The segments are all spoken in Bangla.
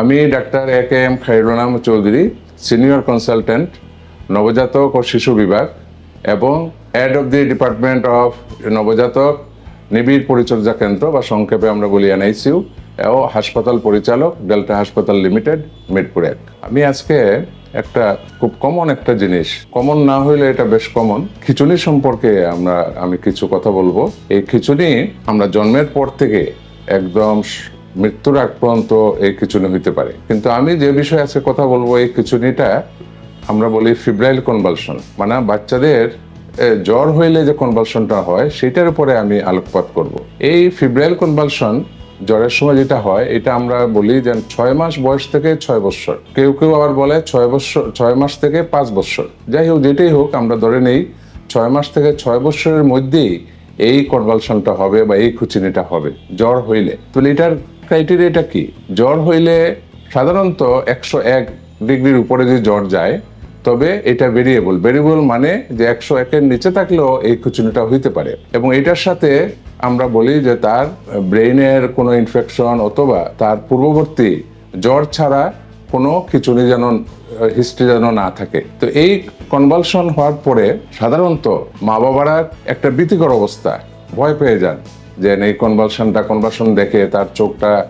আমি doctor A K M Khairunam Chowdhury, senior consultant, নবজাতক ও শিশু বিভাগ এবং head of the department of নবজাতক নিবিড় পরিচর্যা কেন্দ্র বা সংক্ষেপে আমরা বলি এনআইসিউ, ও হাসপাতাল পরিচালক ডেল্টা হাসপাতাল লিমিটেড, মিরপুর এক। আমি আজকে একটা খুব কমন একটা জিনিস। কমন না হইলে এটা বেশ কমন খিচুনি সম্পর্কে আমরা, আমি কিছু কথা বলব। এই খিচুনি আমরা জন্মের পর থেকে একদম মৃত্যুর আগ পর্যন্ত এই খিচুনি হইতে পারে। কিন্তু আমি যে বিষয়ে আজকে কথা বলব, এই খিচুনিটা আমরা বলি ফিব্রাইল কনভালশন মানে বাচ্চাদের জ্বর হইলে যে কনভালশনটা হয়, সেটার উপরে আমি আলোকপাত করব। এই ফিব্রাইল কনভালশন জ্বরের সময় যেটা হয়, এটা আমরা বলি যে ছয় মাস বয়স থেকে ছয় বছর। কেউ কেউ আবার বলে ছয় বছর, ছয় মাস থেকে পাঁচ বছর। যাই হোক, যেটাই হোক, আমরা ধরে নেই, ছয় মাস থেকে ছয় বছরের মধ্যেই এই কনভালশনটা হবে বা এই খুচিনিটা হবে, জ্বর হইলে। তাহলে এটার ক্রাইটেরিয়াটা কি? জ্বর হইলে সাধারণত একশো এক ডিগ্রির উপরে যদি জ্বর যায়, তবে এটা ভেরিয়েবল ভেরিয়েবল মানে যে একশো একের নিচে থাকলেও এই খুচুনিটা হইতে পারে। এবং এটার সাথে আমরা বলি যে তার ব্রেইনের কোনো ইনফেকশন অথবা তার পূর্ববর্তী জ্বর ছাড়া কোনো খিচুনি যেন, হিস্ট্রি যেন না থাকে। তো এই কনভালশন হওয়ার পরে সাধারণত মা বাবারা একটা ভীতিকর অবস্থা, ভয় পেয়ে যান। যে এই কনভালশনটা কনভালশন দেখে তার চোখটা,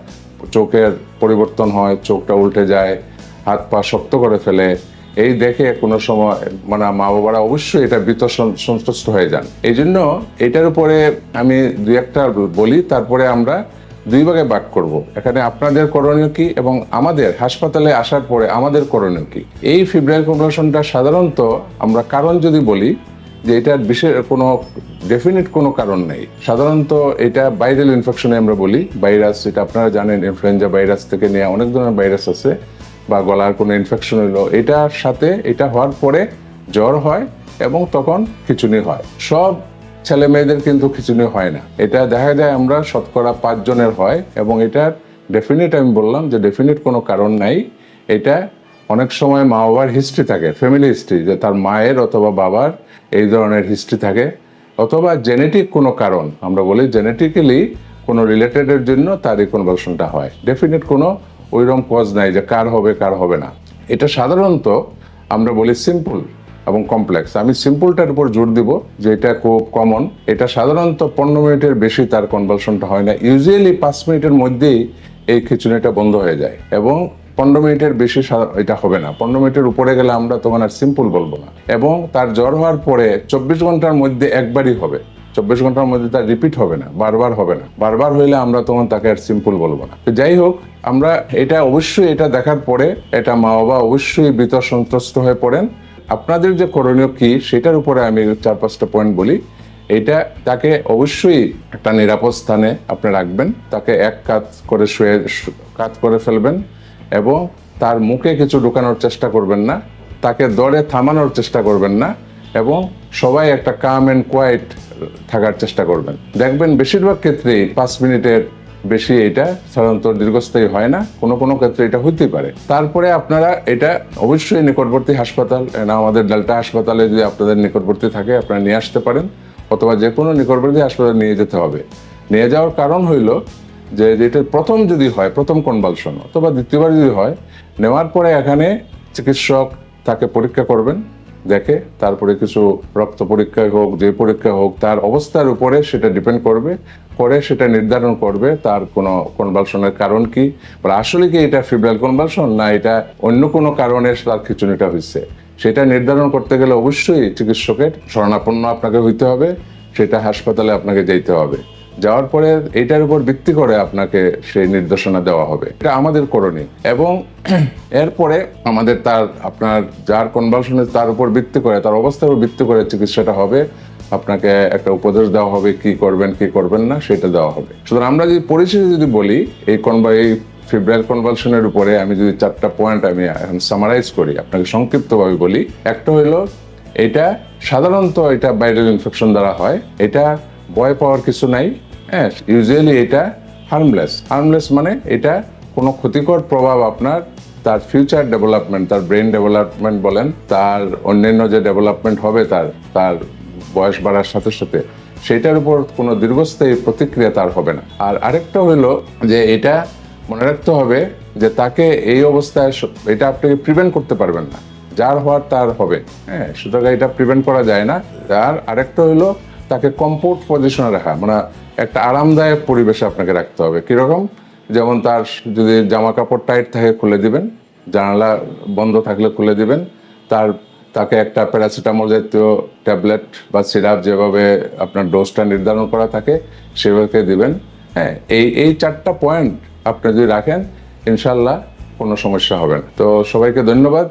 চোখের পরিবর্তন হয়, চোখটা উল্টে যায়, হাত পা শক্ত করে ফেলে। এই দেখে কোনো সময় মানে মা বাবারা অবশ্যই এটা সন- সন্তুষ্ট হয়ে যান। এই জন্য এটার উপরে আমি দুই একটা বলি, তারপরে আমরা দুই ভাগে ভাগ করব। এখানে আপনাদের করণীয় কি এবং আমাদের হাসপাতালে আসার পরে আমাদের করণীয় কি? এই ফিব্রাইল কনভালশনটা সাধারণত আমরা কারণ যদি বলি যে এটার বিশেষ কোনো ডেফিনিট কোনো কারণ নেই। সাধারণত এটা ভাইরাল ইনফেকশনে আমরা বলি ভাইরাস এটা আপনারা জানেন ইনফ্লুয়েঞ্জা ভাইরাস থেকে নেওয়া অনেক ধরনের ভাইরাস আছে, বা গলার কোনো ইনফেকশন হলো। এটার সাথে এটা হওয়ার পরে জ্বর হয় এবং তখন খিচুনি হয়। সব ছেলে মেয়েদের কিন্তু খিচুনি হয় না। এটা দেখা যায় আমরা শতকরা পাঁচজনের হয় এবং এটার ডেফিনিট আমি বললাম যে ডেফিনিট কোনো কারণ নাই। এটা অনেক সময় মা বাবার হিস্ট্রি থাকে ফ্যামিলি হিস্ট্রি যে তার মায়ের অথবা বাবার এই ধরনের হিস্ট্রি থাকে, অথবা জেনেটিক কোনো কারণ, আমরা বলি জেনেটিক্যালি কোনো রিলেটেডের জন্য তার এই কনভার্সনটা হয়। ডেফিনেট কোনো ওইরকম কজ নাই যে কার হবে কার হবে না। এটা সাধারণত আমরা বলি সিম্পল এবং কমপ্লেক্স আমি সিম্পলটার উপর জোর দিব যে এটা খুব কমন এটা সাধারণত পনেরো মিনিটের বেশি তার কনভালশনটা হয় না। ইউজুয়ালি পাঁচ মিনিটের মধ্যেই এই খিচুনিটা বন্ধ হয়ে যায় এবং পনেরো মিনিটের বেশি এটা হবে না। পনেরো মিনিটের উপরে গেলে আমরা তখন আর সিম্পল বলব না। এবং তার জ্বর হওয়ার পরে চব্বিশ ঘণ্টার মধ্যে একবারই হবে। চব্বিশ ঘণ্টার মধ্যে তার রিপিট হবে না, বারবার হবে না। বারবার হইলে আমরা তখন তাকে আর সিম্পল বলব না। যাই হোক, আমরা এটা অবশ্যই এটা দেখার পরে, এটা মা বাবা অবশ্যই ভীত সন্ত্রস্ত হয়ে পড়েন। আপনাদের যে করণীয় কি, সেটার উপরে আমি চার পাঁচটা পয়েন্ট বলি। এটা তাকে অবশ্যই একটা নিরাপদ স্থানে আপনি রাখবেন। তাকে এক কাত করে শুয়ে কাত করে ফেলবেন। এবং তার মুখে কিছু ঢুকানোর চেষ্টা করবেন না, তাকে দরে থামানোর চেষ্টা করবেন না এবং সবাই একটা কাম অ্যান্ড কোয়াইট থাকার চেষ্টা করবেন। দেখবেন বেশিরভাগ ক্ষেত্রেই পাঁচ মিনিটের বেশি এটা সাধারণত দীর্ঘস্থায়ী হয় না, কোনো কোনো ক্ষেত্রে এটা হইতেই পারে। তারপরে আপনারা এটা অবশ্যই নিকটবর্তী হাসপাতাল আমাদের ডেল্টা হাসপাতালে যদি আপনাদের নিকটবর্তী থাকে, আপনারা নিয়ে আসতে পারেন, অথবা যে কোনো নিকটবর্তী হাসপাতালে নিয়ে যেতে হবে। নিয়ে যাওয়ার কারণ হইল যে যেটা প্রথম যদি হয়, প্রথম কনভালশন অথবা দ্বিতীয়বার যদি হয়, নেওয়ার পরে এখানে চিকিৎসক তাকে পরীক্ষা করবেন, দেখে তারপরে কিছু রক্ত পরীক্ষা হোক, যে পরীক্ষা হোক, তার অবস্থার উপরে সেটা ডিপেন্ড করবে, করে সেটা নির্ধারণ করবে, তার কোনো কনভালশনের কারণ কি বা আসলে কি এটা ফিব্রাইল কনভালশন না এটা অন্য কোনো কারণে তার খিচুনিটা হয়েছে সেটা নির্ধারণ করতে গেলে অবশ্যই চিকিৎসকের শরণাপন্ন আপনাকে হইতে হবে, সেটা হাসপাতালে আপনাকে যেতে হবে। যাওয়ার পরে এটার উপর ভিত্তি করে আপনাকে সেই নির্দেশনা দেওয়া হবে। এটা আমাদের করণীয় এবং এরপরে আমাদের তার, আপনার যার কনভালশনে তার উপর ভিত্তি করে, তার অবস্থার উপর ভিত্তি করে চিকিৎসাটা হবে। আপনাকে একটা উপদেশ দেওয়া হবে কি করবেন কি করবেন না, সেটা দেওয়া হবে। সুতরাং আমরা যদি পরিশেষে যদি বলি, এই কনভা এই ফিব্রাইল কনভালশনের উপরে আমি যদি চারটা পয়েন্ট আমি, এখন সামারাইজ করি, আপনাকে সংক্ষিপ্তভাবে বলি, একটা হইল, এটা সাধারণত এটা ভাইরাল ইনফেকশন দ্বারা হয়। এটা ভয় পাওয়ার কিছু নাই। হ্যাঁ ইউজুয়ালি এটা হার্মলেস হার্মলেস মানে এটা কোনো ক্ষতিকর প্রভাব আপনার, তার ফিউচার ডেভেলপমেন্ট তার ব্রেন ডেভেলপমেন্ট বলেন, তার অন্যান্য যে ডেভেলপমেন্ট হবে তার তার বয়স বাড়ার সাথে সাথে, সেটার উপর কোনো দীর্ঘস্থায়ী প্রতিক্রিয়া তার হবে না। আর আরেকটা হলো যে এটা মনে রাখতে হবে যে তাকে এই অবস্থায় এটা আপনাকে প্রিভেন্ট করতে পারবেন না। যার হওয়ার তার হবে। হ্যাঁ সুতরাং এটা প্রিভেন্ট করা যায় না। আর আরেকটা হলো তাকে কমফোর্ট পজিশনে রাখা মানে একটা আরামদায়ক পরিবেশে আপনাকে রাখতে হবে। কীরকম? যেমন তার যদি জামা কাপড় টাইট থাকে, খুলে দিবেন। জানালা বন্ধ থাকলে খুলে দিবেন। তার, তাকে একটা প্যারাসিটামল জাতীয় ট্যাবলেট বা সিরাপ যেভাবে আপনার ডোজটা নির্ধারণ করা থাকে, সেভাবে দিবেন। হ্যাঁ এই এই চারটা পয়েন্ট আপনি যদি রাখেন, ইনশাল্লাহ কোনো সমস্যা হবে না। তো সবাইকে ধন্যবাদ।